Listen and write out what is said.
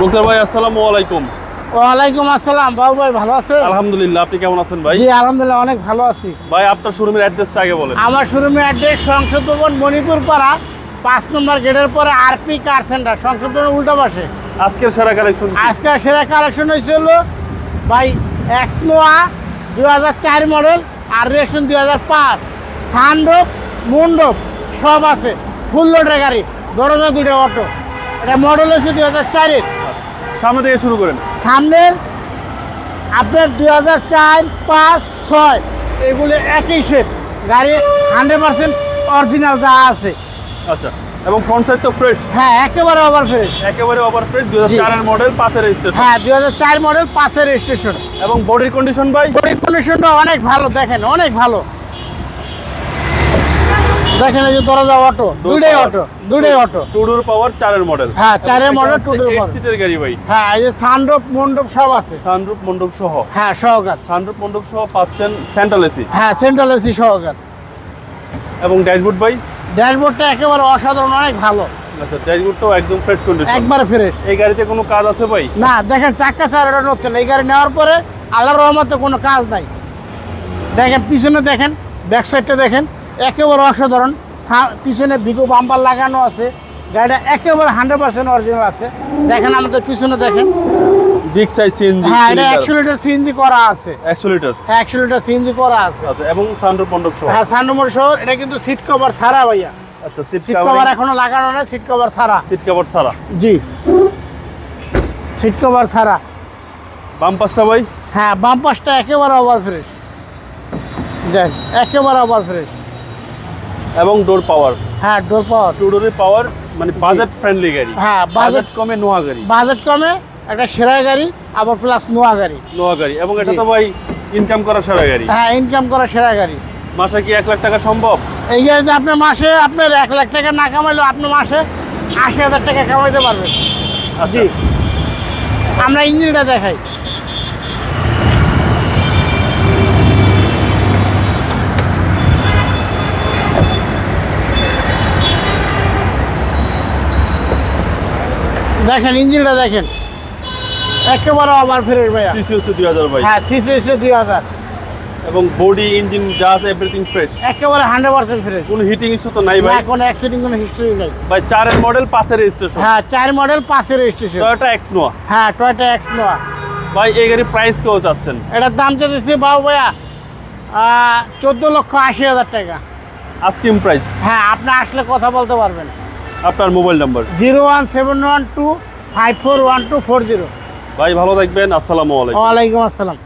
মুক্তার ভাই আসসালামু আলাইকুম। ওয়ালাইকুম আসসালাম। বাবু ভাই ভালো আছেন? আলহামদুলিল্লাহ আপনি কেমন আছেন ভাই? জি আলহামদুলিল্লাহ অনেক ভালো আছি। ভাই আপনার শোরুমের অ্যাড্রেসটা আগে বলেন। আমার শোরুমের অ্যাড্রেস সংসদ ভবন মণিপুর পাড়া পাঁচ নম্বর গেটের পরে আরপি কার সেন্টার। সংসদ ভবনের উল্টা পাশে। আজকের সেরা কালেকশন আজকে সেরা কালেকশন হয়েছিল ভাই এক্স নোয়া দুই হাজার চার মডেল আর রেশন দুই হাজার পাঁচ। সানডোপ মুন্ডোপ সব আছে। ফুল লোডের গাড়ি। দরজা দুটো অটো এটা মডেল হচ্ছে দুই হাজার চারের। সামনে থেকে শুরু করেন। সামনের আপনার দুই হাজার চার পাঁচ ছয় এগুলো একই সেট গাড়ি হান্ড্রেড পার্সেন্ট অরিজিনাল যা আছে। আচ্ছা এবং ফ্রন্ট সাইড তো ফ্রেশ হ্যাঁ একেবারে ওভার ফ্রেশ একেবারে ওভার ফ্রেশ দুই হাজার চারের মডেল পাশের রেজিস্ট্রেশন হ্যাঁ দুই হাজার চার মডেল পাঁচের রেজিস্ট্রেশন এবং বডির কন্ডিশন ভাই? বডি কন্ডিশনটা অনেক ভালো দেখেন অনেক ভালো। দেখেন এই যে দরজা অটো দুটাই অটো দুটাই অটো টুডুর পাওয়ার চারের মডেল হ্যাঁ, চারের two door power। সিটের গাড়ি ভাই। হ্যাঁ এই যে সানডোপ মন্ডপ সব আছে। সানরূপ মণ্ডপ সহ। হ্যাঁ সহকার সানরূপ মণ্ডপ সহ পাচ্ছেন সেন্ট্রাল এসি হ্যাঁ সেন্ট্রাল এসি সহকার এবং ড্যাশবোর্ড ভাই? ড্যাশবোর্ডটা একেবারে অসাধারণ অনেক ভালো। আচ্ছা ড্যাশবোর্ডটাও একদম ফ্রেশ কন্ডিশন একবার ফ্রেশ এই গাড়িতে কোনো কাজ আছে ভাই? না দেখেন চাক্কা চারটা নতুন। এই গাড়ি নেওয়ার পরে আল্লাহর রহমতে কোনো কাজ নাই। দেখেন পিছনে দেখেন ব্যাক সাইডটা দেখেন। একেবারে অসাধারণ। পিছনে বিগো বাম্পার লাগানো আছে। গাড়িটা একেবারে হান্ড্রেড পার্সেন্ট অরিজিনাল আছে। দেখেন আমাদের পিছনে দেখেন। বিগ সাইজ সিএনজি হ্যাঁ এটা একশো লিটার সিএনজি করা আছে। 100 লিটার? হ্যাঁ একশো লিটার সিএনজি করা আছে। আচ্ছা এবং সানরূপ মণ্ডপ সহ? হ্যাঁ এটা কিন্তু সিট কভার ছাড়া ভাইয়া। আচ্ছা সিট কভার এখনও লাগানো না সিট কভার ছাড়া। সিট কভার ছাড়া? জি। সিট কভার ছাড়া। বাম পাশটা ভাই? হ্যাঁ বাম পাশটা একেবারে ওভার ফ্রেশ দেখ একেবারে ওভার ফ্রেশ এবং ডোর পাওয়ার হ্যাঁ ডোর পাওয়ার টু ডোরের পাওয়ার মানে বাজেট ফ্রেন্ডলি গাড়ি। হ্যাঁ, বাজেট কমে নোয়া গাড়ি। বাজেট কমে একটা সেরা গাড়ি আবার প্লাস নোয়া গাড়ি। নোয়া গাড়ি এবং এটা তো ভাই ইনকাম করা সারা গাড়ি। হ্যাঁ ইনকাম করা সেরা গাড়ি। মাসে কি এক লাখ টাকা সম্ভব? এই গাড়িতে আপনি মাসে আপনার এক লাখ টাকা না কামাইলেও আপনি মাসে আশি হাজার টাকা কামাইতে পারবেন। আচ্ছা। জি। আমরা ইঞ্জিনটা দেখাই। দেখেন ইঞ্জিনটা দেখেন। একেবারে আবার ফেরের ভাইয়া। সিসি হচ্ছে দুই হাজার ভাই হ্যাঁ সিসি এসে দুই হাজার। এবং বডি ইঞ্জিন যা আছে এভরিথিং ফ্রেশ একেবারে হান্ড্রেড পার্সেন্ট ফ্রেশ। কোনো হিটিং ইস্যু তো নাই ভাই। না কোনো অ্যাক্সিডেন্ট কোনো হিস্ট্রি নেই। ভাই চারের মডেল পাশের রেজিস্ট্রেশন হ্যাঁ চার মডেল পাঁচের রেজিস্ট্রেশন টয়োটা এক্স নোয়া হ্যাঁ টয়টা এক্স নোয়া ভাই এই গাড়ির প্রাইস কেউ চাচ্ছেন? এটার দাম চাইতেছি বাবু ভাইয়া চোদ্দ লক্ষ আশি হাজার টাকা। আস্কিম প্রাইস হ্যাঁ আপনি আসলে কথা বলতে পারবেন। আপনার mobile number? Zero one seven one two five four one two four zero. ভাই ভালো থাকবেন। আসসালামু আলাইকুম। ওয়ালাইকুম আসসালাম।